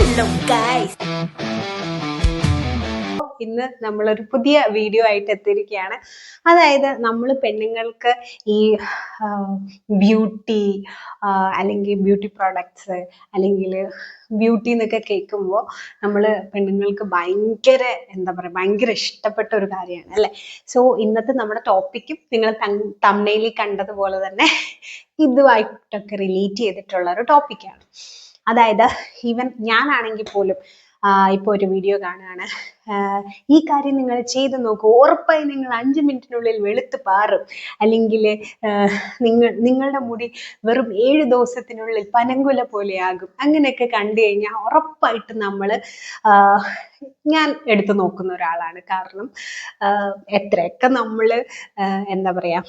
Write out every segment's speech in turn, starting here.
Hello guys ഇന്ന് നമ്മളൊരു പുതിയ വീഡിയോ ആയിട്ട് എത്തിയിരിക്കുകയാണ്. അതായത് നമ്മൾ പെണ്ണുങ്ങൾക്ക് ഈ ബ്യൂട്ടി അല്ലെങ്കിൽ ബ്യൂട്ടി പ്രോഡക്ട്സ് അല്ലെങ്കിൽ ബ്യൂട്ടി എന്നൊക്കെ കേൾക്കുമ്പോൾ നമ്മൾ പെണ്ണുങ്ങൾക്ക് ഭയങ്കര എന്താ പറയുക ഭയങ്കര ഇഷ്ടപ്പെട്ട ഒരു കാര്യമാണ് അല്ലേ? സോ ഇന്നത്തെ നമ്മുടെ ടോപ്പിക്കും നിങ്ങൾ തമ്മയിൽ കണ്ടതുപോലെ തന്നെ ഇതുമായിട്ടൊക്കെ റിലേറ്റ് ചെയ്തിട്ടുള്ള ഒരു ടോപ്പിക്കാണ് അതായത് ഈവൻ ഞാനാണെങ്കിൽ പോലും ഇപ്പോൾ ഒരു വീഡിയോ കാണുകയാണ്. ഈ കാര്യം നിങ്ങൾ ചെയ്തു നോക്കൂ. ഉറപ്പായി നിങ്ങൾ അഞ്ച് മിനിറ്റിനുള്ളിൽ വെളുത്ത് പാറും. അല്ലെങ്കിൽ നിങ്ങൾ നിങ്ങളുടെ മുടി വെറും ഏഴ് ദിവസത്തിനുള്ളിൽ പനങ്കുല പോലെയാകും. അങ്ങനെയൊക്കെ കണ്ടു കഴിഞ്ഞാൽ ഉറപ്പായിട്ട് നമ്മൾ ഞാൻ എടുത്തു നോക്കുന്ന ഒരാളാണ്. കാരണം എത്രയൊക്കെ നമ്മൾ എന്താ പറയുക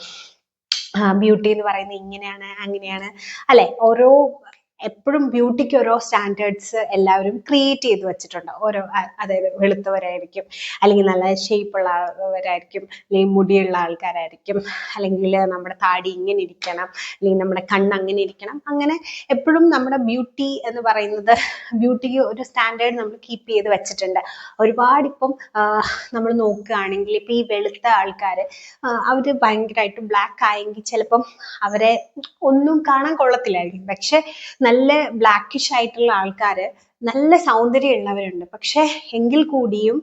ബ്യൂട്ടി എന്ന് പറയുന്നത് ഇങ്ങനെയാണ് അങ്ങനെയാണ്. അല്ലെ? ഓരോ എപ്പോഴും ബ്യൂട്ടിക്ക് ഓരോ സ്റ്റാൻഡേർഡ്സ് എല്ലാവരും ക്രിയേറ്റ് ചെയ്ത് വെച്ചിട്ടുണ്ട്. ഓരോ അതായത് വെളുത്തവരായിരിക്കും അല്ലെങ്കിൽ നല്ല ഷേപ്പ് ഉള്ളവരായിരിക്കും അല്ലെങ്കിൽ മുടിയുള്ള ആൾക്കാരായിരിക്കും അല്ലെങ്കിൽ നമ്മുടെ താടി ഇങ്ങനെ ഇരിക്കണം അല്ലെങ്കിൽ നമ്മുടെ കണ്ണ് അങ്ങനെ ഇരിക്കണം. അങ്ങനെ എപ്പോഴും നമ്മുടെ ബ്യൂട്ടി എന്ന് പറയുന്നത് ബ്യൂട്ടിക്ക് ഒരു സ്റ്റാൻഡേർഡ് നമ്മൾ കീപ്പ് ചെയ്ത് വെച്ചിട്ടുണ്ട്. ഒരുപാട് ഇപ്പം നമ്മൾ നോക്കുകയാണെങ്കിൽ ഇപ്പം ഈ വെളുത്ത ആൾക്കാർ അവർ ഭയങ്കരമായിട്ട് ബ്ലാക്ക് ആയെങ്കിൽ ചിലപ്പം അവരെ ഒന്നും കാണാൻ കൊള്ളത്തില്ലായിരിക്കും. പക്ഷെ നല്ല ബ്ലാക്കിഷ് ആയിട്ടുള്ള ആൾക്കാര് നല്ല സൗന്ദര്യമുള്ളവരുണ്ട് പക്ഷെ എങ്കിൽ കൂടിയും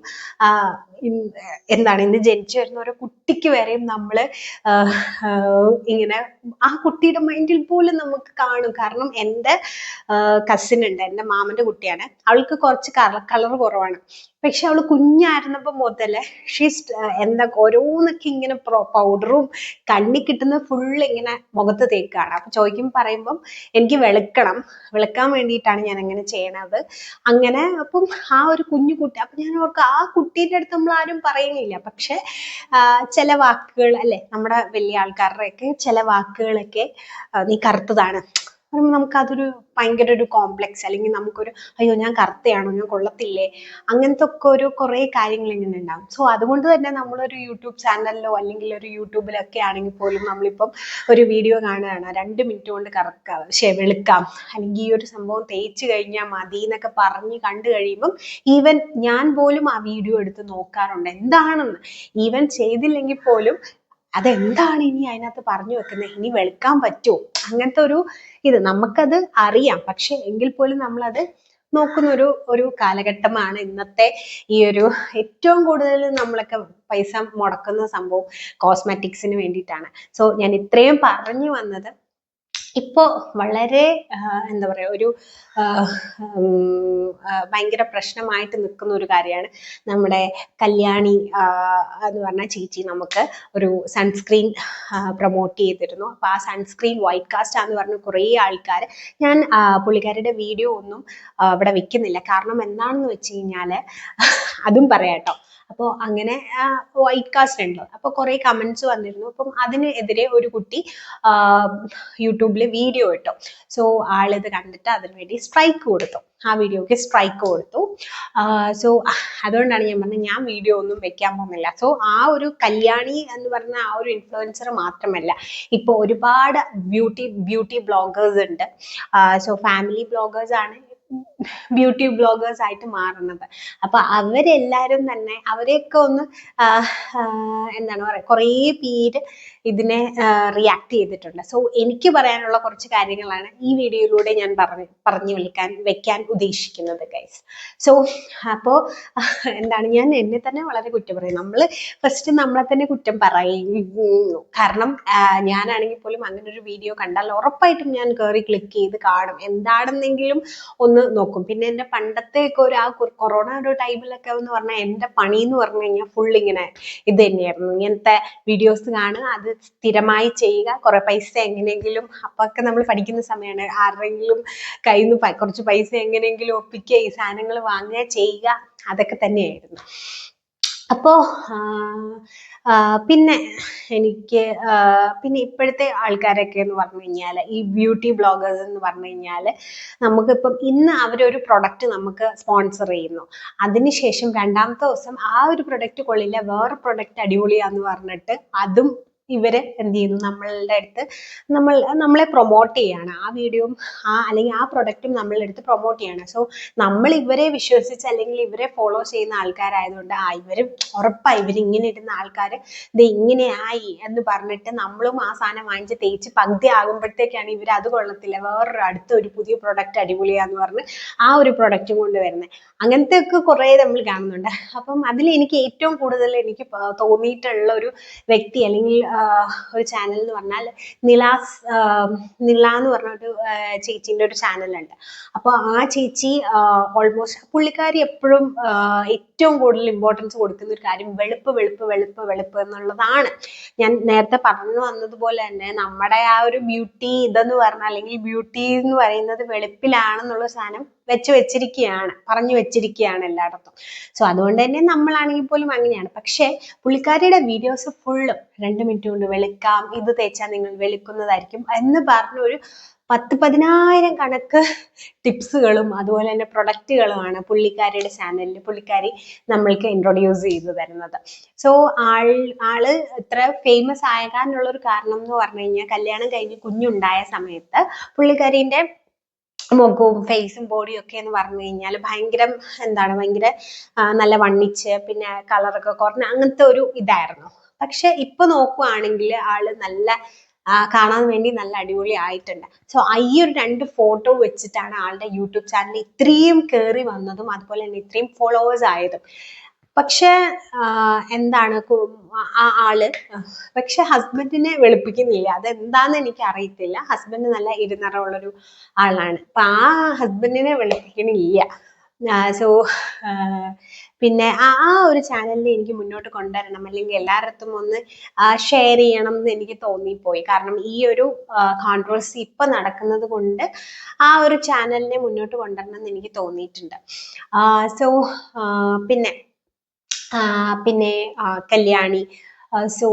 എന്താണ് ഇന്ന് ജനിച്ചു വരുന്ന ഓരോ കുട്ടിക്ക് വരെയും നമ്മൾ ഇങ്ങനെ ആ കുട്ടിയുടെ മൈൻഡിൽ പോലും നമുക്ക് കാണും. കാരണം എന്റെ കസിൻ ഉണ്ട്. എന്റെ മാമന്റെ കുട്ടിയാണ്. അവൾക്ക് കുറച്ച് കളർ കളർ കുറവാണ്. പക്ഷെ അവൾ കുഞ്ഞായിരുന്നപ്പോ മുതലേ ഷീസ് എന്താ ഓരോന്നൊക്കെ ഇങ്ങനെ പൗഡറും കണ്ണി കിട്ടുന്ന ഫുൾ ഇങ്ങനെ മുഖത്ത് തേക്കാണ്. അപ്പൊ ചോദിക്കും പറയുമ്പം എനിക്ക് വെളുക്കണം. വെളുക്കാൻ വേണ്ടിയിട്ടാണ് ഞാൻ അങ്ങനെ ചെയ്യണത്. അങ്ങനെ അപ്പം ആ ഒരു കുഞ്ഞു കുട്ടി അപ്പൊ ഞാൻ ഓർക്കും ആ കുട്ടീന്റെ അടുത്ത് നമ്മൾ ആരും പറയുന്നില്ല. പക്ഷെ ചില വാക്കുകൾ അല്ലെ നമ്മുടെ വലിയ ആൾക്കാരുടെയൊക്കെ ചില വാക്കുകളൊക്കെ നീ കറുത്തതാണ്. പറയുമ്പോൾ നമുക്കതൊരു ഭയങ്കര ഒരു കോംപ്ലക്സ് അല്ലെങ്കിൽ നമുക്കൊരു അയ്യോ ഞാൻ കറുത്തയാണോ? ഞാൻ കൊള്ളത്തില്ലേ? അങ്ങനത്തെ ഒക്കെ ഒരു കുറേ കാര്യങ്ങൾ ഇങ്ങനെ ഉണ്ടാവും. സോ അതുകൊണ്ട് തന്നെ നമ്മളൊരു യൂട്യൂബ് ചാനലിലോ അല്ലെങ്കിൽ ഒരു യൂട്യൂബിലൊക്കെ ആണെങ്കിൽ പോലും നമ്മളിപ്പം ഒരു വീഡിയോ കാണുകയാണ്. രണ്ട് മിനിറ്റ് കൊണ്ട് കറക്കാം ശേ വെളുക്കാം. അല്ലെങ്കിൽ ഈ ഒരു സംഭവം തേച്ച് കഴിഞ്ഞാൽ മതി എന്നൊക്കെ പറഞ്ഞ് കണ്ടു കഴിയുമ്പം ഈവൻ ഞാൻ പോലും ആ വീഡിയോ എടുത്ത് നോക്കാറുണ്ട്. എന്താണെന്ന്? ഈവൻ ചെയ്തില്ലെങ്കിൽ പോലും അതെന്താണ് ഇനി അതിനകത്ത് പറഞ്ഞു വെക്കുന്നത് ഇനി വെളുക്കാൻ പറ്റുമോ അങ്ങനത്തെ ഒരു ഇത് നമുക്കത് അറിയാം. പക്ഷെ എങ്കിൽ പോലും നമ്മളത് നോക്കുന്ന ഒരു ഒരു കാലഘട്ടമാണ് ഇന്നത്തെ ഈ ഒരു ഏറ്റവും കൂടുതൽ നമ്മളൊക്കെ പൈസ മുടക്കുന്ന സംഭവം കോസ്മെറ്റിക്സിന് വേണ്ടിയിട്ടാണ്. സോ ഞാൻ ഇത്രയും പറഞ്ഞു വന്നത് ഇപ്പോ വളരെ എന്താ പറയാ ഒരു ഭയങ്കര പ്രശ്നമായിട്ട് നിൽക്കുന്ന ഒരു കാര്യമാണ് നമ്മുടെ കല്യാണി എന്ന് പറഞ്ഞ ചേച്ചി നമുക്ക് ഒരു സൺസ്ക്രീൻ പ്രൊമോട്ട് ചെയ്തിരുന്നു. അപ്പൊ ആ സൺസ്ക്രീൻ വൈറ്റ് കാസ്റ്റ് ആന്ന് പറഞ്ഞ കുറേ ആൾക്കാർ ഞാൻ പുള്ളിക്കാരുടെ വീഡിയോ ഒന്നും ഇവിടെ വെക്കുന്നില്ല. കാരണം എന്താണെന്ന് വെച്ച് കഴിഞ്ഞാൽ അതും പറയാട്ടോ. അപ്പോൾ അങ്ങനെ വൈറ്റ് കാസ്റ്റ് ഉണ്ട്. അപ്പോൾ കുറേ കമന്റ്സ് വന്നിരുന്നു. അപ്പം അതിനെതിരെ ഒരു കുട്ടി യൂട്യൂബിൽ വീഡിയോ ഇട്ടു. സോ ആളിത് കണ്ടിട്ട് അതിന് വേണ്ടി സ്ട്രൈക്ക് കൊടുത്തു. ആ വീഡിയോക്ക് സ്ട്രൈക്ക് കൊടുത്തു. സോ അതുകൊണ്ടാണ് ഞാൻ പറഞ്ഞത് ഞാൻ വീഡിയോ ഒന്നും വെക്കാൻ പോകുന്നില്ല. സോ ആ ഒരു കല്യാണി എന്ന് പറഞ്ഞ ആ ഒരു ഇൻഫ്ലുവൻസർ മാത്രമല്ല. ഇപ്പോൾ ഒരുപാട് ബ്യൂട്ടി ബ്യൂട്ടി ബ്ലോഗേഴ്സ് ഉണ്ട്. സോ ഫാമിലി ബ്ലോഗേഴ്സ് ആണ് ബ്യൂട്ടി ബ്ലോഗേഴ്സ് ആയിട്ട് മാറുന്നത്. അപ്പൊ അവരെല്ലാരും തന്നെ അവരെയൊക്കെ ഒന്ന് എന്താണ് പറയുക കുറേ പേര് ഇതിനെ റിയാക്ട് ചെയ്തിട്ടുണ്ട്. സോ എനിക്ക് പറയാനുള്ള കുറച്ച് കാര്യങ്ങളാണ് ഈ വീഡിയോയിലൂടെ ഞാൻ പറഞ്ഞു പറഞ്ഞു വിളിക്കാൻ വെക്കാൻ ഉദ്ദേശിക്കുന്നത് ഗൈസ് സോ അപ്പോ എന്താണ് ഞാൻ എന്നെ തന്നെ വളരെ കുറ്റം പറയും. നമ്മൾ ഫസ്റ്റ് നമ്മളെ തന്നെ കുറ്റം പറയും കാരണം ഞാനാണെങ്കിൽ പോലും അങ്ങനെ ഒരു വീഡിയോ കണ്ടാൽ ഉറപ്പായിട്ടും ഞാൻ കയറി ക്ലിക്ക് ചെയ്ത് കാണും. എന്താണെന്നെങ്കിലും ഒന്ന് നോക്കും. പിന്നെ എന്റെ പണ്ടത്തെ ഒക്കെ ഒരു ആ കൊറോണ ഒരു ടൈമിലൊക്കെ എന്ന് പറഞ്ഞാൽ എന്റെ പണി എന്ന് പറഞ്ഞു കഴിഞ്ഞാൽ ഫുൾ ഇങ്ങനെ ഇത് തന്നെയായിരുന്നു. ഇങ്ങനത്തെ വീഡിയോസ് കാണുക അത് സ്ഥിരമായി ചെയ്യുക. കുറേ പൈസ എങ്ങനെയെങ്കിലും അപ്പൊക്കെ നമ്മൾ പഠിക്കുന്ന സമയമാണ് ആരുടെയെങ്കിലും കയ്യിൽ നിന്ന് കുറച്ച് പൈസ എങ്ങനെയെങ്കിലും ഒപ്പിക്കുക ഈ സാധനങ്ങൾ വാങ്ങുക ചെയ്യുക അതൊക്കെ തന്നെയായിരുന്നു. അപ്പോ ആഹ് ആഹ് പിന്നെ എനിക്ക് പിന്നെ ഇപ്പോഴത്തെ ആൾക്കാരൊക്കെ എന്ന് പറഞ്ഞു കഴിഞ്ഞാൽ ഈ ബ്യൂട്ടി ബ്ലോഗേഴ്സ് എന്ന് പറഞ്ഞു കഴിഞ്ഞാൽ നമുക്കിപ്പം ഇന്ന് അവരൊരു പ്രൊഡക്റ്റ് നമുക്ക് സ്പോൺസർ ചെയ്യുന്നു. അതിനുശേഷം രണ്ടാമത്തെ ദിവസം ആ ഒരു പ്രൊഡക്റ്റ് കൊള്ളില്ല വേറെ പ്രൊഡക്റ്റ് അടിപൊളിയാന്ന് പറഞ്ഞിട്ട് അതും ഇവർ എന്ത് ചെയ്യുന്നു നമ്മളുടെ അടുത്ത് നമ്മൾ നമ്മളെ പ്രൊമോട്ട് ചെയ്യാണ്. ആ വീഡിയോയും ആ അല്ലെങ്കിൽ ആ പ്രൊഡക്റ്റും നമ്മളുടെ അടുത്ത് പ്രൊമോട്ട് ചെയ്യാണ്. സോ നമ്മൾ ഇവരെ വിശ്വസിച്ച് അല്ലെങ്കിൽ ഇവരെ ഫോളോ ചെയ്യുന്ന ആൾക്കാരായതുകൊണ്ട് ആ ഇവർ ഉറപ്പായി ഇവർ ഇങ്ങനെ ഇടുന്ന ആൾക്കാർ ഇത് ഇങ്ങനെ ആയി എന്ന് പറഞ്ഞിട്ട് നമ്മളും ആ സാധനം വാങ്ങിച്ച് തേച്ച് പകുതി ആകുമ്പോഴത്തേക്കാണ് ഇവർ അത് കൊള്ളത്തില്ല. വേറൊരു അടുത്ത ഒരു പുതിയ പ്രൊഡക്റ്റ് അടിപൊളിയാന്ന് പറഞ്ഞ് ആ ഒരു പ്രൊഡക്റ്റും കൊണ്ട് വരുന്നത് അങ്ങനത്തെ ഒക്കെ കുറേ നമ്മൾ കാണുന്നുണ്ട്. അപ്പം അതിൽ എനിക്ക് ഏറ്റവും കൂടുതൽ എനിക്ക് തോന്നിയിട്ടുള്ള ഒരു വ്യക്തി അല്ലെങ്കിൽ ഒരു ചാനൽ എന്ന് പറഞ്ഞാൽ നിലാസ് നില എന്ന് പറഞ്ഞ ഒരു ചേച്ചീന്റെ ഒരു ചാനലുണ്ട് അപ്പോൾ ആ ചേച്ചി ഓൾമോസ്റ്റ് പുള്ളിക്കാരി എപ്പോഴും ഏറ്റവും കൂടുതൽ ഇമ്പോർട്ടൻസ് കൊടുക്കുന്ന ഒരു കാര്യം വെളുപ്പ് വെളുപ്പ് വെളുപ്പ് വെളുപ്പ് എന്നുള്ളതാണ്. ഞാൻ നേരത്തെ പറഞ്ഞു വന്നതുപോലെ തന്നെ നമ്മുടെ ആ ഒരു ബ്യൂട്ടി ഇതെന്ന് പറഞ്ഞാൽ അല്ലെങ്കിൽ ബ്യൂട്ടി എന്ന് പറയുന്നത് വെളുപ്പിലാണെന്നുള്ള സാധനം വെച്ച് വെച്ചിരിക്കുകയാണ് പറഞ്ഞു വെച്ചിരിക്കുകയാണ് എല്ലായിടത്തും. സോ അതുകൊണ്ട് തന്നെ നമ്മളാണെങ്കിൽ പോലും അങ്ങനെയാണ്. പക്ഷേ പുള്ളിക്കാരിയുടെ വീഡിയോസ് ഫുള്ളും രണ്ട് മിനിറ്റ് കൊണ്ട് വെളുക്കാം ഇത് തേച്ചാൽ നിങ്ങൾ വെളുക്കുന്നതായിരിക്കും എന്ന് പറഞ്ഞ ഒരു പത്ത് പതിനായിരം കണക്ക് ടിപ്സുകളും അതുപോലെ തന്നെ പ്രൊഡക്റ്റുകളുമാണ് പുള്ളിക്കാരിയുടെ ചാനലിൽ പുള്ളിക്കാരി നമ്മൾക്ക് ഇൻട്രൊഡ്യൂസ് ചെയ്തു തരുന്നത്. സോ ആൾ ആൾ ഇത്ര ഫേമസ് ആകാനുള്ള ഒരു കാരണം എന്ന് പറഞ്ഞു കഴിഞ്ഞാൽ കല്യാണം കഴിഞ്ഞ് കുഞ്ഞുണ്ടായ സമയത്ത് പുള്ളിക്കാരിന്റെ മുഖവും ഫേസും ബോഡിയും ഒക്കെ എന്ന് പറഞ്ഞു കഴിഞ്ഞാൽ ഭയങ്കര എന്താണ് ഭയങ്കര നല്ല വണ്ണിച്ച് പിന്നെ കളറൊക്കെ കുറഞ്ഞ അങ്ങനത്തെ ഒരു ഇതായിരുന്നു. പക്ഷെ ഇപ്പൊ നോക്കുവാണെങ്കിൽ ആൾ നല്ല കാണാൻ വേണ്ടി നല്ല അടിപൊളി ആയിട്ടുണ്ട്. സോ ഈ ഒരു രണ്ട് ഫോട്ടോ വെച്ചിട്ടാണ് ആളുടെ യൂട്യൂബ് ചാനൽ ഇത്രയും കയറി വന്നതും അതുപോലെ തന്നെ ഇത്രയും ഫോളോവേഴ്സ് ആയതും. പക്ഷെ എന്താണ് ആ ആൾ പക്ഷെ ഹസ്ബൻഡിനെ വെളുപ്പിക്കുന്നില്ല. അതെന്താന്ന് എനിക്ക് അറിയത്തില്ല ഹസ്ബൻഡ് നല്ല ഇരുനിറമുള്ളൊരു ആളാണ്. അപ്പൊ ആ ഹസ്ബൻഡിനെ വെളുപ്പിക്കണില്ല. സോ പിന്നെ ആ ആ ഒരു ചാനലിനെ എനിക്ക് മുന്നോട്ട് കൊണ്ടുവരണം. അല്ലെങ്കിൽ എല്ലായിടത്തും ഒന്ന് ഷെയർ ചെയ്യണം എന്ന് എനിക്ക് തോന്നിപ്പോയി. കാരണം ഈ ഒരു കോൺട്രവേഴ്സി ഇപ്പൊ നടക്കുന്നത് കൊണ്ട് ആ ഒരു ചാനലിനെ മുന്നോട്ട് കൊണ്ടുവരണം എന്ന് എനിക്ക് തോന്നിയിട്ടുണ്ട്. സോ പിന്നെ പിന്നെ Kalyani. So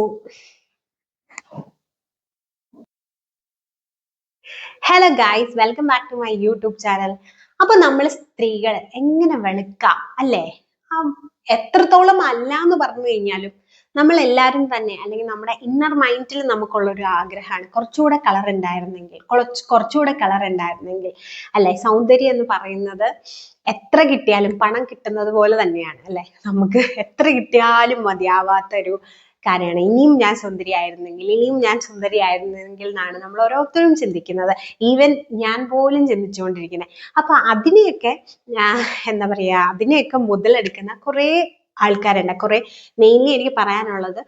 hello guys welcome back to my YouTube channel അപ്പൊ നമ്മൾ സ്ത്രീകൾ എങ്ങനെ വെളുക്കാം അല്ലേ? എത്രത്തോളം അല്ല എന്ന് പറഞ്ഞു കഴിഞ്ഞാലും നമ്മൾ എല്ലാവരും തന്നെ അല്ലെങ്കിൽ നമ്മുടെ ഇന്നർ മൈൻഡിൽ നമുക്കുള്ള ഒരു ആഗ്രഹമാണ്. കുറച്ചുകൂടെ കളർ ഉണ്ടായിരുന്നെങ്കിൽ കുറച്ച് കുറച്ചുകൂടെ കളർ ഉണ്ടായിരുന്നെങ്കിൽ അല്ലെ? സൗന്ദര്യം എന്ന് പറയുന്നത് എത്ര കിട്ടിയാലും പണം കിട്ടുന്നത് പോലെ തന്നെയാണ് അല്ലെ? നമുക്ക് എത്ര കിട്ടിയാലും മതിയാവാത്ത ഒരു കാര്യമാണ്. ഇനിയും ഞാൻ സുന്ദരിയായിരുന്നെങ്കിൽ ഇനിയും ഞാൻ സുന്ദരിയായിരുന്നെങ്കിൽ എന്നാണ് നമ്മൾ ഓരോരുത്തരും ചിന്തിക്കുന്നത്. ഈവൻ ഞാൻ പോലും ചിന്തിച്ചുകൊണ്ടിരിക്കുന്നത്. അപ്പൊ അതിനെയൊക്കെ എന്താ പറയാ അതിനെയൊക്കെ മുതലെടുക്കുന്ന കുറേ ആൾക്കാരുണ്ട് കുറെ മെയിൻലി എനിക്ക് പറയാനുള്ളത്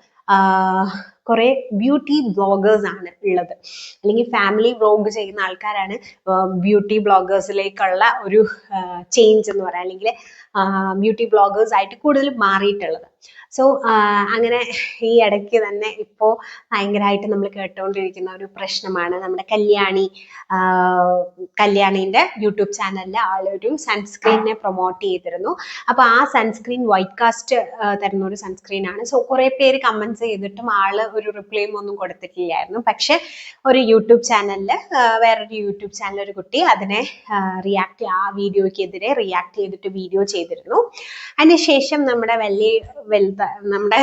കുറെ ബ്യൂട്ടി ബ്ലോഗേഴ്സ് ആണ് ഉള്ളത്. അല്ലെങ്കിൽ ഫാമിലി വ്ളോഗ് ചെയ്യുന്ന ആൾക്കാരാണ് ബ്യൂട്ടി ബ്ലോഗേഴ്സിലേക്കുള്ള ഒരു ചേഞ്ച് എന്ന് പറയാം. അല്ലെങ്കിൽ ബ്യൂട്ടി ബ്ലോഗേഴ്സ് ആയിട്ട് കൂടുതൽ മാറിയിട്ടുള്ളത്. സോ അങ്ങനെ ഈ ഇടയ്ക്ക് തന്നെ ഇപ്പോൾ ഭയങ്കരമായിട്ട് നമ്മൾ കേട്ടുകൊണ്ടിരിക്കുന്ന ഒരു പ്രശ്നമാണ് നമ്മുടെ കല്യാണി കല്യാണിന്റെ യൂട്യൂബ് ചാനലിൽ ആളൊരു സൺസ്ക്രീനെ പ്രൊമോട്ട് ചെയ്തിരുന്നു. അപ്പോൾ ആ സൺസ്ക്രീൻ വൈറ്റ് കാസ്റ്റ് തരുന്ന ഒരു സൺസ്ക്രീൻ ആണ്. സോ കുറേ പേര് കമൻസ് ചെയ്തിട്ടും ആൾ ഒരു റിപ്ലൈയും ഒന്നും കൊടുത്തിട്ടില്ലായിരുന്നു. പക്ഷെ ഒരു യൂട്യൂബ് ചാനലിൽ വേറൊരു യൂട്യൂബ് ചാനൽ ഒരു കുട്ടി അതിനെ റിയാക്ട് ആ വീഡിയോക്കെതിരെ റിയാക്ട് ചെയ്തിട്ട് വീഡിയോ ചെയ്തിരുന്നു. അതിനുശേഷം നമ്മുടെ വലിയ വലുത നമ്മുടെ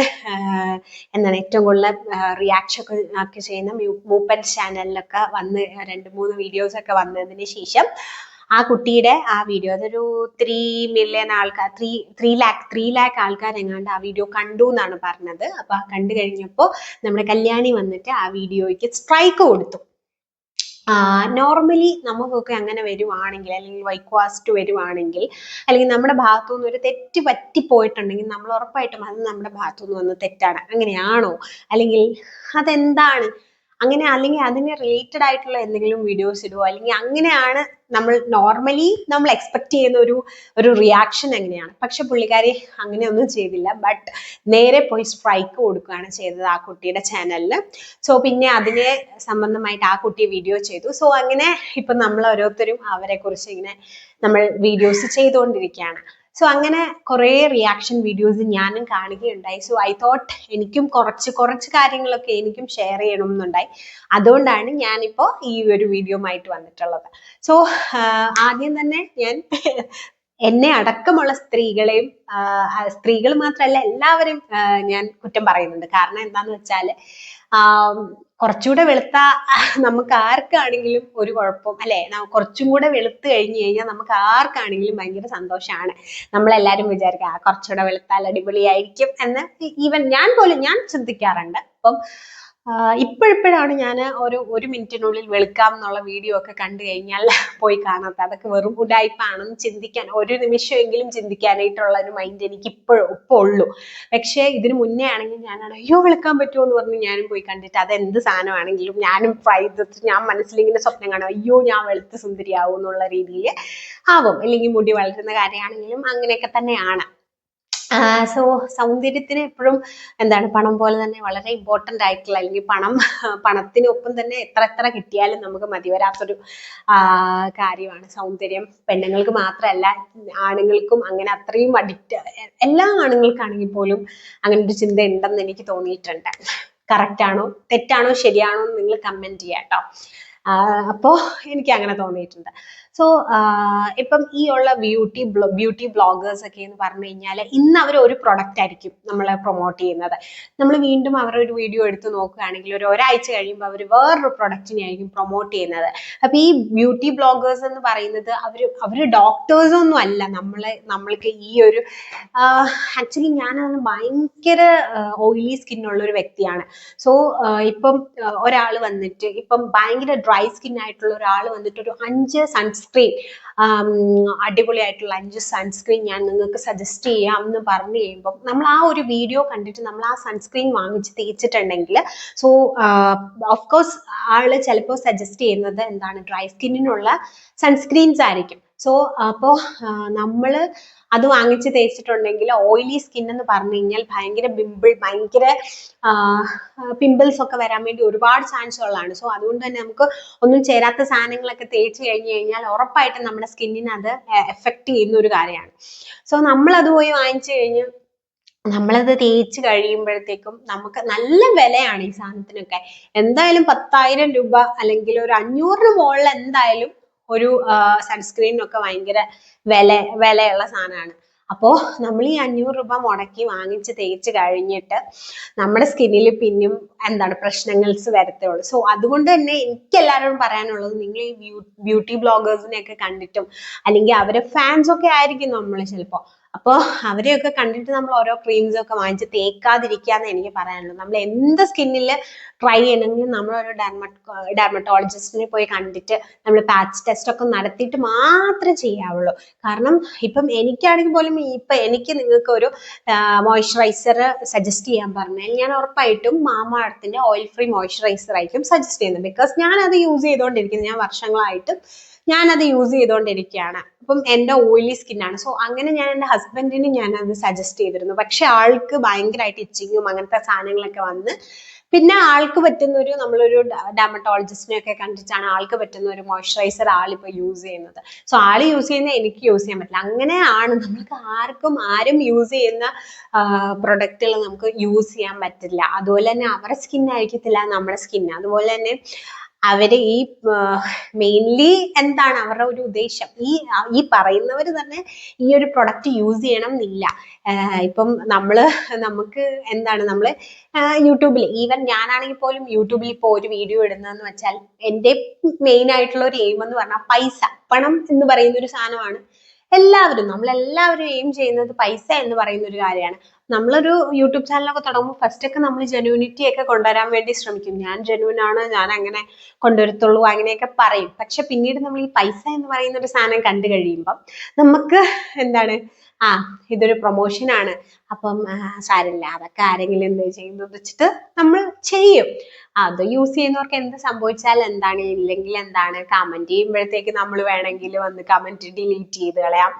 എന്താണ് ഏറ്റവും കൂടുതൽ റിയാക്ഷൻ ഒക്കെ ചെയ്യുന്ന മൂപ്പൻ ചാനലിലൊക്കെ വന്ന് രണ്ട് മൂന്ന് വീഡിയോസ് ഒക്കെ വന്നതിന് ശേഷം ആ കുട്ടിയുടെ ആ വീഡിയോ അതൊരു ത്രീ മില്യൺ ആൾക്കാർ three three lakh three lakh ആൾക്കാർ എങ്ങാണ്ട് ആ വീഡിയോ കണ്ടു എന്നാണ് പറഞ്ഞത്. അപ്പൊ കണ്ടു കഴിഞ്ഞപ്പോൾ നമ്മുടെ കല്യാണി വന്നിട്ട് ആ വീഡിയോയ്ക്ക് സ്ട്രൈക്ക് കൊടുത്തു. നോർമലി നമുക്കൊക്കെ അങ്ങനെ വരുവാണെങ്കിൽ അല്ലെങ്കിൽ വൈക്വാസ്റ്റ് വരുവാണെങ്കിൽ അല്ലെങ്കിൽ നമ്മുടെ ഭാഗത്തു നിന്ന് ഒരു തെറ്റ് പറ്റിപ്പോയിട്ടുണ്ടെങ്കിൽ നമ്മൾ ഉറപ്പായിട്ടും അത് നമ്മുടെ ഭാഗത്തു നിന്ന് വന്ന തെറ്റാണ്. അങ്ങനെയാണോ? അല്ലെങ്കിൽ അതെന്താണ്? അങ്ങനെ അല്ലെങ്കിൽ അതിന് റിലേറ്റഡ് ആയിട്ടുള്ള എന്തെങ്കിലും വീഡിയോസ് ഇടുവോ? അല്ലെങ്കിൽ അങ്ങനെയാണ് നമ്മൾ നോർമലി നമ്മൾ എക്സ്പെക്ട് ചെയ്യുന്ന ഒരു ഒരു റിയാക്ഷൻ എങ്ങനെയാണ്? പക്ഷെ പുള്ളിക്കാരി അങ്ങനെയൊന്നും ചെയ്തില്ല. ബട്ട് നേരെ പോയി സ്ട്രൈക്ക് കൊടുക്കുകയാണ് ചെയ്തത് ആ കുട്ടിയുടെ ചാനലിൽ സോ പിന്നെ അതിനെ സംബന്ധമായിട്ട് ആ കുട്ടി വീഡിയോ ചെയ്തു. സോ അങ്ങനെ ഇപ്പൊ നമ്മൾ ഓരോരുത്തരും അവരെ കുറിച്ച് ഇങ്ങനെ നമ്മൾ വീഡിയോസ് ചെയ്തുകൊണ്ടിരിക്കുകയാണ്. സോ അങ്ങനെ കുറേ റിയാക്ഷൻ വീഡിയോസ് ഞാനും കാണുകയുണ്ടായി. സോ ഐ തോട്ട് എനിക്കും കുറച്ച് കുറച്ച് കാര്യങ്ങളൊക്കെ എനിക്കും ഷെയർ ചെയ്യണം എന്നുണ്ടായി അതുകൊണ്ടാണ് ഞാനിപ്പോൾ ഈ ഒരു വീഡിയോ ആയിട്ട് വന്നിട്ടുള്ളത്. സോ ആദ്യം തന്നെ ഞാൻ എന്നെ അടക്കമുള്ള സ്ത്രീകളെയും സ്ത്രീകൾ മാത്രമല്ല എല്ലാവരെയും ഞാൻ കുറ്റം പറയുന്നുണ്ട്. കാരണം എന്താന്ന് വെച്ചാൽ കുറച്ചുകൂടെ വെളുത്ത നമുക്ക് ആർക്കാണെങ്കിലും ഒരു കുഴപ്പം അല്ലെ? കുറച്ചും കൂടെ വെളുത്ത് കഴിഞ്ഞു കഴിഞ്ഞാൽ നമുക്ക് ആർക്കാണെങ്കിലും ഭയങ്കര സന്തോഷമാണ് നമ്മളെല്ലാരും വിചാരിക്കുക ആ കുറച്ചുകൂടെ വെളുത്താൽ അടിപൊളിയായിരിക്കും എന്ന്. ഈവൻ ഞാൻ പോലും ഞാൻ ചിന്തിക്കാറുണ്ട്. അപ്പം ഇപ്പോഴിപ്പോഴാണ് ഞാൻ ഒരു ഒരു മിനിറ്റിനുള്ളിൽ വെളുക്കാം എന്നുള്ള വീഡിയോ ഒക്കെ കണ്ടു കഴിഞ്ഞാൽ പോയി കാണാത്ത. അതൊക്കെ വെറും ഉടായ്പാണെന്ന് ചിന്തിക്കാൻ ഒരു നിമിഷമെങ്കിലും ചിന്തിക്കാനായിട്ടുള്ള ഒരു മൈൻഡ് എനിക്ക് ഇപ്പോഴും ഇപ്പോൾ ഉള്ളൂ. പക്ഷേ ഇതിന് മുന്നേ ആണെങ്കിൽ ഞാനാണ് അയ്യോ വെളുക്കാൻ പറ്റുമോ? എന്ന് പറഞ്ഞ് ഞാനും പോയി കണ്ടിട്ട് അത് എന്ത് സാധനമാണെങ്കിലും ഞാനും ട്രൈ ചെയ്തിട്ട് ഞാൻ മനസ്സിലിങ്ങനെ സ്വപ്നം കാണും അയ്യോ ഞാൻ വെളുത്ത് സുന്ദരിയാവും എന്നുള്ള രീതിയിൽ ആവും. അല്ലെങ്കിൽ മുടി വളരുന്ന കാര്യമാണെങ്കിലും അങ്ങനെയൊക്കെ തന്നെയാണ്. സോ സൗന്ദര്യത്തിന് എപ്പോഴും എന്താണ് പണം പോലെ തന്നെ വളരെ ഇമ്പോർട്ടന്റ് ആയിട്ടുള്ള അല്ലെങ്കിൽ പണം പണത്തിനൊപ്പം തന്നെ എത്ര എത്ര കിട്ടിയാലും നമുക്ക് മതി വരാത്തൊരു കാര്യമാണ്. സൗന്ദര്യം പെണ്ണുങ്ങൾക്ക് മാത്രമല്ല ആണുങ്ങൾക്കും അങ്ങനെ അത്രയും അഡിക്റ്റ് എല്ലാ ആണുങ്ങൾക്കാണെങ്കിൽ പോലും അങ്ങനെ ഒരു ചിന്ത ഉണ്ടെന്ന് എനിക്ക് തോന്നിയിട്ടുണ്ട്. കറക്റ്റ് ആണോ തെറ്റാണോ ശരിയാണോ എന്ന് നിങ്ങൾ കമന്റ് ചെയ്യാം കേട്ടോ അപ്പോൾ എനിക്ക് അങ്ങനെ തോന്നിയിട്ടുണ്ട്. സോ ഇപ്പം ഈ ഉള്ള ബ്യൂട്ടി ബ്യൂട്ടി ബ്ലോഗേഴ്സ് ഒക്കെ എന്ന് പറഞ്ഞു കഴിഞ്ഞാൽ ഇന്ന് അവർ ഒരു പ്രൊഡക്റ്റ് ആയിരിക്കും നമ്മൾ പ്രൊമോട്ട് ചെയ്യുന്നത്. നമ്മൾ വീണ്ടും അവരുടെ ഒരു വീഡിയോ എടുത്ത് നോക്കുകയാണെങ്കിൽ ഒരു ഒരാഴ്ച കഴിയുമ്പോൾ അവർ വേറൊരു പ്രൊഡക്റ്റിനെ ആയിരിക്കും പ്രൊമോട്ട് ചെയ്യുന്നത്. അപ്പം ഈ ബ്യൂട്ടി ബ്ലോഗേഴ്സ് എന്ന് പറയുന്നത് അവർ അവർ ഡോക്ടേഴ്സൊന്നും അല്ല. നമ്മളെ നമ്മൾക്ക് ഈ ഒരു ആക്ച്വലി ഞാനതിന് ഭയങ്കര ഓയിലി സ്കിന്നുള്ള ഒരു വ്യക്തിയാണ്. സോ ഇപ്പം ഒരാൾ വന്നിട്ട് ഇപ്പം ഭയങ്കര ഡ്രൈ സ്കിൻ ആയിട്ടുള്ള ഒരാൾ വന്നിട്ട് ഒരു അഞ്ച് സൺസ്ക്രീൻ അടിപൊളിയായിട്ടുള്ള അഞ്ച് സൺസ്ക്രീൻ ഞാൻ നിങ്ങൾക്ക് സജസ്റ്റ് ചെയ്യാം എന്ന് പറഞ്ഞു കഴിയുമ്പോൾ നമ്മൾ ആ ഒരു വീഡിയോ കണ്ടിട്ട് നമ്മൾ ആ സൺസ്ക്രീൻ വാങ്ങിച്ച് തേച്ചിട്ടുണ്ടെങ്കിൽ സോ ഓഫ് കോഴ്സ് ആൾ ചിലപ്പോൾ സജസ്റ്റ് ചെയ്യുന്നത് എന്താണ് ഡ്രൈ സ്കിന്നിനുള്ള സൺസ്ക്രീൻസ് ആയിരിക്കും. സോ അപ്പോൾ നമ്മൾ അത് വാങ്ങിച്ച് തേച്ചിട്ടുണ്ടെങ്കിൽ ഓയിലി സ്കിൻ എന്ന് പറഞ്ഞു കഴിഞ്ഞാൽ ഭയങ്കര പിമ്പിൾ ഭയങ്കര പിമ്പിൾസ് ഒക്കെ വരാൻ വേണ്ടി ഒരുപാട് ചാൻസ് ഉള്ളതാണ്. സോ അതുകൊണ്ട് തന്നെ നമുക്ക് ഒന്നും ചേരാത്ത സാധനങ്ങളൊക്കെ തേച്ച് കഴിഞ്ഞു കഴിഞ്ഞാൽ ഉറപ്പായിട്ടും നമ്മുടെ സ്കിന്നിന് അത് എഫക്റ്റ് ചെയ്യുന്ന ഒരു കാര്യമാണ്. സോ അത് പോയി വാങ്ങിച്ചു കഴിഞ്ഞ് നമ്മളത് തേച്ച് കഴിയുമ്പോഴത്തേക്കും നമുക്ക് നല്ല വിലയാണ് ഈ സാധനത്തിനൊക്കെ. എന്തായാലും പത്തായിരം രൂപ അല്ലെങ്കിൽ ഒരു അഞ്ഞൂറിന് മുകളിൽ എന്തായാലും ഒരു സൺസ്ക്രീനൊക്കെ ഭയങ്കര വില വിലയുള്ള സാധനമാണ്. അപ്പോൾ നമ്മൾ ഈ അഞ്ഞൂറ് രൂപ മുടക്കി വാങ്ങിച്ച് തേച്ച് കഴിഞ്ഞിട്ട് നമ്മുടെ സ്കിന്നിൽ പിന്നെയും എന്താണ് പ്രശ്നങ്ങൾസ് വരത്തുള്ളൂ. സോ അതുകൊണ്ട് തന്നെ എനിക്ക് എല്ലാവരോടും പറയാനുള്ളത് നിങ്ങൾ ഈ ബ്യൂട്ടി ബ്ലോഗേഴ്സിനെ ഒക്കെ കണ്ടിട്ടും അല്ലെങ്കിൽ അവരെ ഫാൻസ് ഒക്കെ ആയിരിക്കും നമ്മൾ ചിലപ്പോൾ അപ്പോൾ അവരെയൊക്കെ കണ്ടിട്ട് നമ്മൾ ഓരോ ക്രീംസ് ഒക്കെ വാങ്ങിച്ച് തേക്കാതിരിക്കാന്ന് എനിക്ക് പറയാനുള്ളൂ നമ്മൾ എന്ത് സ്കിന്നിൽ ട്രൈ ചെയ്യണമെങ്കിലും നമ്മൾ ഒരു ഡെർമറ്റ് ഡെർമറ്റോളജിസ്റ്റിനെ പോയി കണ്ടിട്ട് നമ്മൾ പാച്ച് ടെസ്റ്റ് ഒക്കെ നടത്തിയിട്ട് മാത്രമേ ചെയ്യാവുള്ളൂ. കാരണം ഇപ്പം എനിക്കാണെങ്കിൽ പോലും ഇപ്പം എനിക്ക് നിങ്ങൾക്ക് ഒരു മോയ്സ്ചറൈസർ സജസ്റ്റ് ചെയ്യാൻ പറഞ്ഞാൽ ഞാൻ ഉറപ്പായിട്ടും മാമാടത്തിന്റെ ഓയിൽ ഫ്രീ മോയ്സ്ചറൈസർ ആയിരിക്കും സജസ്റ്റ് ചെയ്യുന്നത്. ബിക്കോസ് ഞാൻ അത് യൂസ് ചെയ്തുകൊണ്ടിരിക്കുന്നത് ഞാൻ വർഷങ്ങളായിട്ട് ഞാനത് യൂസ് ചെയ്തുകൊണ്ടിരിക്കുകയാണ് അപ്പം എന്റെ ഓയിലി സ്കിന്നാണ് സോ അങ്ങനെ ഞാൻ എന്റെ ഹസ്ബൻഡിന് ഞാൻ അത് സജസ്റ്റ് ചെയ്തിരുന്നു. പക്ഷെ ആൾക്ക് ഭയങ്കരമായിട്ട് ഇച്ചിങ്ങും അങ്ങനത്തെ സാധനങ്ങളൊക്കെ വന്ന് പിന്നെ ആൾക്ക് പറ്റുന്ന ഒരു നമ്മളൊരു ഡെർമറ്റോളജിസ്റ്റിനെ ഒക്കെ കണ്ടിട്ടാണ് ആൾക്ക് പറ്റുന്ന ഒരു മോയ്സ്ചറൈസർ ആളിപ്പോൾ യൂസ് ചെയ്യുന്നത്. സോ ആൾ യൂസ് ചെയ്യുന്ന എനിക്ക് യൂസ് ചെയ്യാൻ പറ്റില്ല. അങ്ങനെയാണ് നമുക്ക് ആർക്കും ആരും യൂസ് ചെയ്യുന്ന പ്രൊഡക്റ്റുകൾ നമുക്ക് യൂസ് ചെയ്യാൻ പറ്റില്ല. അതുപോലെ തന്നെ അവരുടെ സ്കിൻ ആയിരിക്കത്തില്ല നമ്മുടെ സ്കിൻ അതുപോലെ തന്നെ അവർ ഈ മെയിൻലി എന്താണ് അവരുടെ ഒരു ഉദ്ദേശം? ഈ ഈ പറയുന്നവർ തന്നെ ഈ ഒരു പ്രൊഡക്റ്റ് യൂസ് ചെയ്യണം എന്നില്ല ഇപ്പം നമ്മൾ നമുക്ക് എന്താണ് നമ്മൾ യൂട്യൂബിൽ ഈവൻ ഞാനാണെങ്കിൽ പോലും യൂട്യൂബിൽ ഇപ്പോൾ ഒരു വീഡിയോ ഇടുന്നതെന്ന് വെച്ചാൽ എന്റെ മെയിൻ ആയിട്ടുള്ള ഒരു എയിം എന്ന് പറഞ്ഞാൽ പൈസ പണം എന്ന് പറയുന്ന ഒരു സാധനമാണ്. എല്ലാവരും നമ്മളെല്ലാവരും എയിം ചെയ്യുന്നത് പൈസ എന്ന് പറയുന്ന ഒരു കാര്യമാണ്. നമ്മളൊരു യൂട്യൂബ് ചാനലൊക്കെ തുടങ്ങുമ്പോൾ ഫസ്റ്റ് ഒക്കെ നമ്മൾ ജെനുവിനിറ്റി ഒക്കെ കൊണ്ടുവരാൻ വേണ്ടി ശ്രമിക്കും. ഞാൻ ജെനുവിൻ ആണ് ഞാൻ അങ്ങനെ കൊണ്ടുവരത്തുള്ളൂ അങ്ങനെയൊക്കെ പറയും. പക്ഷെ പിന്നീട് നമ്മൾ ഈ പൈസ എന്ന് പറയുന്ന ഒരു സാധനം കണ്ടു കഴിയുമ്പം നമുക്ക് എന്താണ് ആ ഇതൊരു പ്രൊമോഷൻ ആണ്. അപ്പം സാരമില്ല. അതൊക്കെ ആരെങ്കിലും എന്ത് ചെയ്യുന്നത് വെച്ചിട്ട് നമ്മൾ ചെയ്യും. അത് യൂസ് ചെയ്യുന്നവർക്ക് എന്ത് സംഭവിച്ചാൽ എന്താണ് ഇല്ലെങ്കിൽ എന്താണ് കമന്റ് ചെയ്യുമ്പോഴത്തേക്ക് നമ്മൾ വേണമെങ്കിൽ വന്ന് കമന്റ് ഡിലീറ്റ് ചെയ്ത് കളയാം.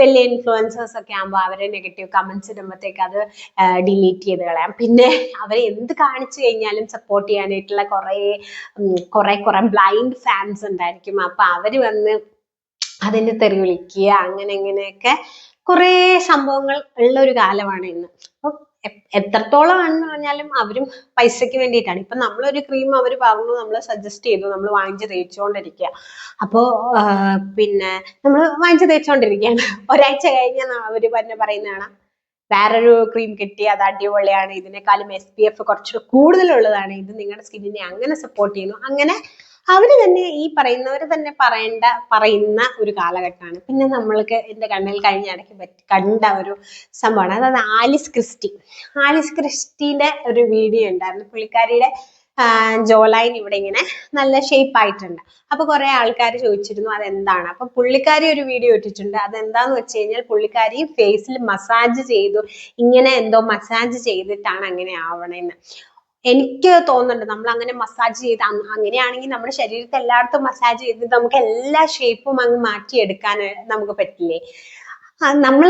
വലിയ ഇൻഫ്ലുവൻസേഴ്സ് ഒക്കെ ആകുമ്പോൾ അവരെ നെഗറ്റീവ് കമന്റ്സ് ഇടുമ്പോഴത്തേക്ക് അത് ഡിലീറ്റ് ചെയ്ത് കളയാം. പിന്നെ അവരെ എന്ത് കാണിച്ചു കഴിഞ്ഞാലും സപ്പോർട്ട് ചെയ്യാനായിട്ടുള്ള കുറേ കുറെ കുറേ ബ്ലൈൻഡ് ഫാൻസ് ഉണ്ടായിരിക്കും. അപ്പൊ അവർ വന്ന് അതിന് തെറി വിളിക്കുക അങ്ങനെ ഇങ്ങനെയൊക്കെ കുറേ സംഭവങ്ങൾ ഉള്ള ഒരു കാലമാണ് ഇന്ന്. അപ്പം എത്രത്തോളം ആണെന്ന് പറഞ്ഞാലും അവരും പൈസക്ക് വേണ്ടിയിട്ടാണ്. ഇപ്പൊ നമ്മളൊരു ക്രീം അവർ പറഞ്ഞു നമ്മൾ സജസ്റ്റ് ചെയ്തു നമ്മൾ വാങ്ങിച്ച് തേച്ചുകൊണ്ടിരിക്കുക അപ്പോ പിന്നെ നമ്മൾ വാങ്ങിച്ച് തേച്ചുകൊണ്ടിരിക്കുകയാണ് ഒരാഴ്ച കഴിഞ്ഞാൽ അവർ പറഞ്ഞ പറയുന്നതാണ് വേറൊരു ക്രീം കിട്ടി അത് അടിപൊളിയാണ്. ഇതിനേക്കാളും എസ് പി എഫ് കുറച്ച് കൂടുതലുള്ളതാണ്. ഇത് നിങ്ങളുടെ സ്കിന്നിനെ അങ്ങനെ സപ്പോർട്ട് ചെയ്യുന്നു. അങ്ങനെ അവർ തന്നെ ഈ പറയുന്നവര് തന്നെ പറയേണ്ട പറയുന്ന ഒരു കാലഘട്ടമാണ്. പിന്നെ നമ്മൾക്ക് എന്റെ കണ്ണിൽ കഴിഞ്ഞ ഇടയ്ക്ക് പറ്റി കണ്ട ഒരു സംഭവമാണ്. അതായത് ആലിസ് ക്രിസ്റ്റി. ആലിസ് ക്രിസ്റ്റീന്റെ ഒരു വീഡിയോ ഉണ്ടായിരുന്നു. പുള്ളിക്കാരിയുടെ ജോലൈൻ ഇവിടെ ഇങ്ങനെ നല്ല ഷേപ്പ് ആയിട്ടുണ്ട്. അപ്പൊ കുറെ ആൾക്കാർ ചോദിച്ചിരുന്നു അതെന്താണ്? അപ്പൊ പുള്ളിക്കാരി ഒരു വീഡിയോ ഇട്ടിട്ടുണ്ട്. അതെന്താന്ന് വെച്ച് കഴിഞ്ഞാൽ പുള്ളിക്കാരി ഫേസിൽ മസാജ് ചെയ്തു. ഇങ്ങനെ എന്തോ മസാജ് ചെയ്തിട്ടാണ് അങ്ങനെ ആവണേന്ന്. എനിക്ക് തോന്നുന്നുണ്ട് നമ്മൾ അങ്ങനെ മസാജ് ചെയ്ത് അങ്ങനെയാണെങ്കിൽ നമ്മുടെ ശരീരത്തെ എല്ലായിടത്തും മസാജ് ചെയ്ത് നമുക്ക് എല്ലാ ഷേപ്പും അങ്ങ് മാറ്റിയെടുക്കാൻ നമുക്ക് പറ്റില്ലേ? നമ്മൾ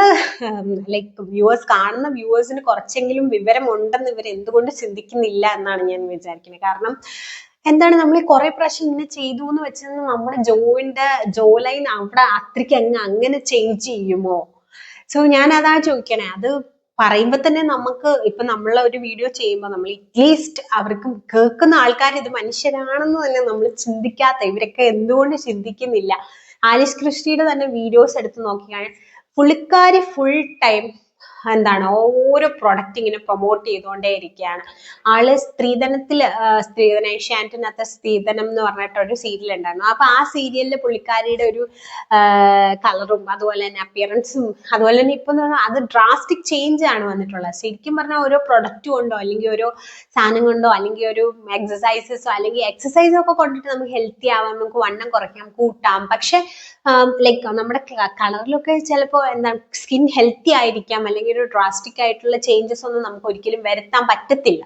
ലൈക്ക് വ്യൂവേഴ്സ് കാണുന്ന വ്യൂവേഴ്സിന് കുറച്ചെങ്കിലും വിവരം ഉണ്ടെന്ന് ഇവർ എന്തുകൊണ്ട് ചിന്തിക്കുന്നില്ല എന്നാണ് ഞാൻ വിചാരിക്കുന്നത്. കാരണം എന്താണ് നമ്മൾ കുറെ പ്രാവശ്യം ഇങ്ങനെ ചെയ്തു എന്ന് വെച്ചാൽ നമ്മുടെ ജോയിന്റെ ജോ ലൈൻ അവിടെ അത്രയ്ക്ക് അങ്ങ് അങ്ങനെ ചേഞ്ച് ചെയ്യുമോ? സോ ഞാൻ അതാ ചോദിക്കണേ. അത് പറയുമ്പോ തന്നെ നമുക്ക് ഇപ്പൊ നമ്മൾ ഒരു വീഡിയോ ചെയ്യുമ്പോൾ നമ്മൾ അറ്റ്ലീസ്റ്റ് അവർക്ക് കേൾക്കുന്ന ആൾക്കാർ ഇത് മനുഷ്യരാണെന്ന് തന്നെ നമ്മൾ ചിന്തിക്കാത്ത ഇവരൊക്കെ എന്തുകൊണ്ട് ചിന്തിക്കുന്നില്ല. ആലിസ് ക്രിസ്റ്റിയുടെ തന്നെ വീഡിയോസ് എടുത്ത് നോക്കിയാണ് പുള്ളിക്കാരി ഫുൾ ടൈം എന്താണ് ഓരോ പ്രൊഡക്റ്റ് ഇങ്ങനെ പ്രൊമോട്ട് ചെയ്തുകൊണ്ടേ ഇരിക്കുകയാണ് ആൾ സ്ത്രീധനത്തിൽ സ്ത്രീധന ഏഷ്യാനെറ്റിനകത്ത് സ്ത്രീധനം എന്ന് പറഞ്ഞിട്ട് ഒരു സീരിയൽ ഉണ്ടായിരുന്നു. അപ്പൊ ആ സീരിയലിൽ പുള്ളിക്കാരിയുടെ ഒരു കളറും അതുപോലെ തന്നെ അപ്പിയറൻസും അതുപോലെ തന്നെ ഇപ്പൊ അത് ഡ്രാസ്റ്റിക് ചേഞ്ച് ആണ് വന്നിട്ടുള്ളത്. ശരിക്കും പറഞ്ഞാൽ ഓരോ പ്രൊഡക്റ്റ് കൊണ്ടോ അല്ലെങ്കിൽ ഓരോ സാധനം കൊണ്ടോ അല്ലെങ്കിൽ ഒരു എക്സസൈസസോ അല്ലെങ്കിൽ എക്സസൈസോ ഒക്കെ കൊണ്ടിട്ട് നമുക്ക് ഹെൽത്തി ആവാം നമുക്ക് വണ്ണം കുറയ്ക്കാം കൂട്ടാം. പക്ഷെ ലൈക്ക് നമ്മുടെ കളറിലൊക്കെ ചിലപ്പോൾ എന്താ സ്കിൻ ഹെൽത്തി ആയിരിക്കാം അല്ലെങ്കിൽ ഒരു ഡ്രാസ്റ്റിക് ആയിട്ടുള്ള ചേഞ്ചസ് ഒന്നും നമുക്ക് ഒരിക്കലും വരുത്താൻ പറ്റത്തില്ല.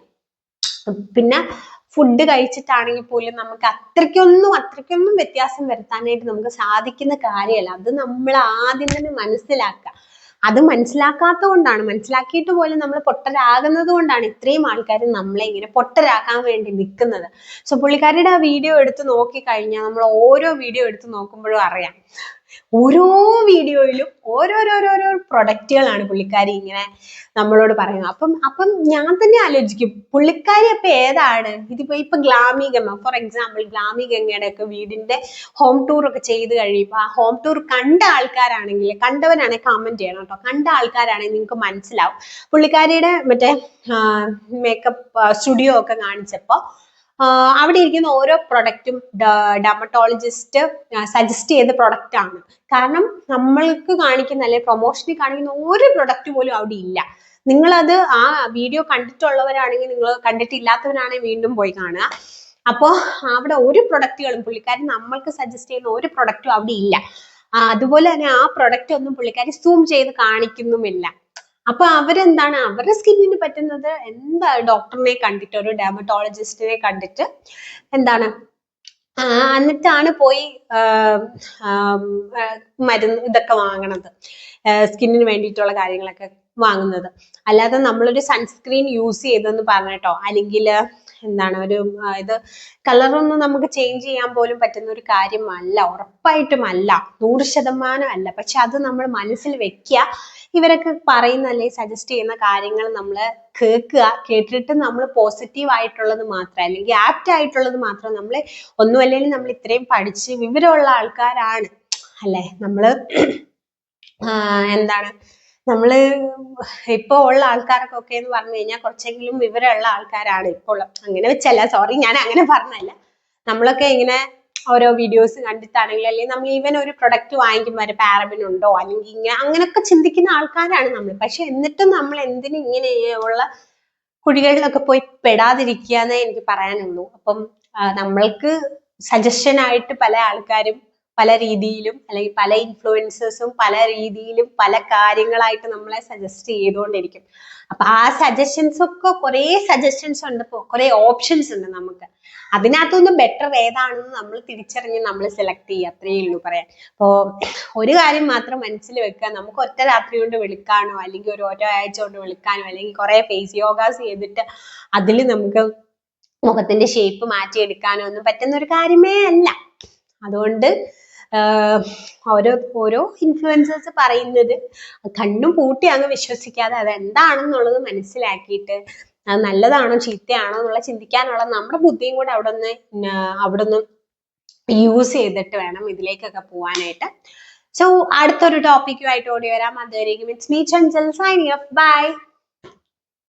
പിന്നെ ഫുഡ് കഴിച്ചിട്ടാണെങ്കിൽ പോലും നമുക്ക് അത്രയ്ക്കൊന്നും അത്രയ്ക്കൊന്നും വ്യത്യാസം വരുത്താനായിട്ട് നമുക്ക് സാധിക്കുന്ന കാര്യമല്ല. അത് നമ്മൾ ആദ്യം തന്നെ മനസ്സിലാക്കുക. അത് മനസ്സിലാക്കാത്തത് കൊണ്ടാണ് മനസ്സിലാക്കിയിട്ട് പോലും നമ്മൾ പൊട്ടരാകുന്നത് കൊണ്ടാണ് ഇത്രയും ആൾക്കാർ നമ്മളെ ഇങ്ങനെ പൊട്ടരാക്കാൻ വേണ്ടി നിൽക്കുന്നത് സോ പുള്ളിക്കാരിയുടെ ആ വീഡിയോ എടുത്ത് നോക്കി കഴിഞ്ഞാൽ നമ്മൾ ഓരോ വീഡിയോ എടുത്ത് നോക്കുമ്പോഴും അറിയാം. ഓരോ വീഡിയോയിലും ഓരോരോരോരോ പ്രൊഡക്റ്റുകളാണ് പുള്ളിക്കാരി ഇങ്ങനെ നമ്മളോട് പറയുന്നത്. അപ്പം അപ്പം ഞാൻ തന്നെ ആലോചിക്കും പുള്ളിക്കാരി അപ്പൊ ഏതാണ്? ഇതിപ്പോ ഇപ്പൊ Glamy Ganga for example Glamy ഗംഗയുടെ ഒക്കെ വീടിന്റെ ഹോം ടൂർ ഒക്കെ ചെയ്ത് കഴിയുമ്പോൾ ആ ഹോം ടൂർ കണ്ട ആൾക്കാരാണെങ്കിൽ കണ്ടവനാണെങ്കിൽ കമന്റ് ചെയ്യണം കേട്ടോ. കണ്ട ആൾക്കാരാണെങ്കിൽ നിങ്ങൾക്ക് മനസ്സിലാവും. പുള്ളിക്കാരിയുടെ മറ്റേ മേക്കപ്പ് സ്റ്റുഡിയോ ഒക്കെ കാണിച്ചപ്പോൾ അവിടെ ഇരിക്കുന്ന ഓരോ പ്രൊഡക്റ്റും ഡെർമറ്റോളജിസ്റ്റ് സജസ്റ്റ് ചെയ്ത പ്രൊഡക്റ്റ് ആണ്. കാരണം നമ്മൾക്ക് കാണിക്കുന്ന അല്ലെങ്കിൽ പ്രൊമോഷനിൽ കാണിക്കുന്ന ഒരു പ്രൊഡക്റ്റ് പോലും അവിടെ ഇല്ല. നിങ്ങളത് ആ വീഡിയോ കണ്ടിട്ടുള്ളവരാണെങ്കിൽ നിങ്ങൾ കണ്ടിട്ടില്ലാത്തവരാണെങ്കിൽ വീണ്ടും പോയി കാണുക. അപ്പോൾ അവിടെ ഒരു പ്രൊഡക്റ്റുകളും പുള്ളിക്കാരൻ നമ്മൾക്ക് സജസ്റ്റ് ചെയ്യുന്ന ഒരു പ്രൊഡക്റ്റും അവിടെ ഇല്ല. അതുപോലെ തന്നെ ആ പ്രൊഡക്റ്റ് ഒന്നും പുള്ളിക്കാരി സൂം ചെയ്ത് കാണിക്കുന്നുമില്ല. അപ്പൊ അവരെന്താണ്? അവരുടെ സ്കിന്നിന് പറ്റുന്നത് എന്താ ഡോക്ടറിനെ കണ്ടിട്ട് ഒരു ഡെർമറ്റോളജിസ്റ്റിനെ കണ്ടിട്ട് എന്താണ്? എന്നിട്ടാണ് പോയി മരുന്ന് ഇതൊക്കെ വാങ്ങണത്. സ്കിന്നിന് വേണ്ടിയിട്ടുള്ള കാര്യങ്ങളൊക്കെ വാങ്ങുന്നത്. അല്ലാതെ നമ്മളൊരു സൺസ്ക്രീൻ യൂസ് ചെയ്തെന്ന് പറഞ്ഞിട്ടോ അല്ലെങ്കിൽ എന്താണ് ഒരു ഇത് കളറൊന്നും നമുക്ക് ചേഞ്ച് ചെയ്യാൻ പോലും പറ്റുന്ന ഒരു കാര്യമല്ല. ഉറപ്പായിട്ടും അല്ല. നൂറ് ശതമാനം അല്ല. പക്ഷെ അത് നമ്മൾ മനസ്സിൽ വെക്കുക ഇവരൊക്കെ പറയുന്ന അല്ലെങ്കിൽ സജസ്റ്റ് ചെയ്യുന്ന കാര്യങ്ങൾ നമ്മൾ കേൾക്കുക കേട്ടിട്ട് നമ്മൾ പോസിറ്റീവ് ആയിട്ടുള്ളത് മാത്രം അല്ലെങ്കിൽ ആപ്റ്റ് ആയിട്ടുള്ളത് മാത്രം നമ്മൾ ഒന്നും അല്ലെങ്കിൽ നമ്മൾ ഇത്രയും പഠിച്ച് വിവരമുള്ള ആൾക്കാരാണ്. അല്ലേ? നമ്മൾ എന്താണ്? നമ്മൾ ഇപ്പൊ ഉള്ള ആൾക്കാർക്കൊക്കെ എന്ന് പറഞ്ഞു കഴിഞ്ഞാൽ കുറച്ചെങ്കിലും വിവരമുള്ള ആൾക്കാരാണ് ഇപ്പോൾ ഉള്ള അങ്ങനെ വെച്ചല്ല സോറി ഞാൻ അങ്ങനെ പറഞ്ഞല്ല നമ്മളൊക്കെ ഇങ്ങനെ ഓരോ വീഡിയോസ് കണ്ടിട്ടാണെങ്കിലും അല്ലെങ്കിൽ നമ്മൾ ഈവൻ ഒരു പ്രൊഡക്റ്റ് വാങ്ങിക്കുമ്പോൾ ഒരു പാരബിൻ ഉണ്ടോ അല്ലെങ്കിൽ ഇങ്ങനെ അങ്ങനെയൊക്കെ ചിന്തിക്കുന്ന ആൾക്കാരാണ് നമ്മൾ. പക്ഷെ എന്നിട്ടും നമ്മൾ എന്തിനു ഇങ്ങനെയുള്ള കുഴികളിലൊക്കെ പോയി പെടാതിരിക്കുക എന്നേ എനിക്ക് പറയാനുള്ളൂ. അപ്പം നമ്മൾക്ക് സജഷൻ ആയിട്ട് പല ആൾക്കാരും പല രീതിയിലും അല്ലെങ്കിൽ പല ഇൻഫ്ലുവൻസേഴ്സും പല രീതിയിലും പല കാര്യങ്ങളായിട്ട് നമ്മളെ സജസ്റ്റ് ചെയ്തുകൊണ്ടിരിക്കും. അപ്പൊ ആ സജഷൻസ് ഒക്കെ കുറെ സജഷൻസ് ഉണ്ട് കുറെ ഓപ്ഷൻസ് ഉണ്ട് നമുക്ക്. അതിനകത്തുനിന്ന് ബെറ്റർ ഏതാണെന്ന് നമ്മൾ തിരിച്ചറിഞ്ഞ് നമ്മൾ സെലക്ട് ചെയ്യുക. അത്രയേ ഉള്ളൂ പറയാൻ. അപ്പോ ഒരു കാര്യം മാത്രം മനസ്സിൽ വെക്കുക. നമുക്ക് ഒറ്റ രാത്രി കൊണ്ട് വിളിക്കാനോ അല്ലെങ്കിൽ ഒരു ഒറ്റ ആഴ്ച കൊണ്ട് വിളിക്കാനോ അല്ലെങ്കിൽ കുറെ ഫേസ് യോഗാസ് ചെയ്തിട്ട് അതിൽ നമുക്ക് മുഖത്തിന്റെ ഷേപ്പ് മാറ്റിയെടുക്കാനോ ഒന്നും പറ്റുന്ന ഒരു കാര്യമേ അല്ല. അതുകൊണ്ട് ഓരോ ഓരോ ഇൻഫ്ലുവൻസേഴ്സ് പറയുന്നത് കണ്ണും പൂട്ടി അങ്ങ് വിശ്വസിക്കാതെ അത് എന്താണെന്നുള്ളത് മനസ്സിലാക്കിയിട്ട് അത് നല്ലതാണോ ചീത്തയാണോ എന്നുള്ള ചിന്തിക്കാനുള്ള നമ്മുടെ ബുദ്ധിയും കൂടെ അവിടെ ഒന്ന് അവിടെ ഒന്ന് യൂസ് ചെയ്തിട്ട് വേണം ഇതിലേക്കൊക്കെ പോവാനായിട്ട്. സോ അടുത്തൊരു ടോപ്പിക്കുമായിട്ട് ഓടി വരാം. അതുവരേക്കും it's me Chanchal signing off bye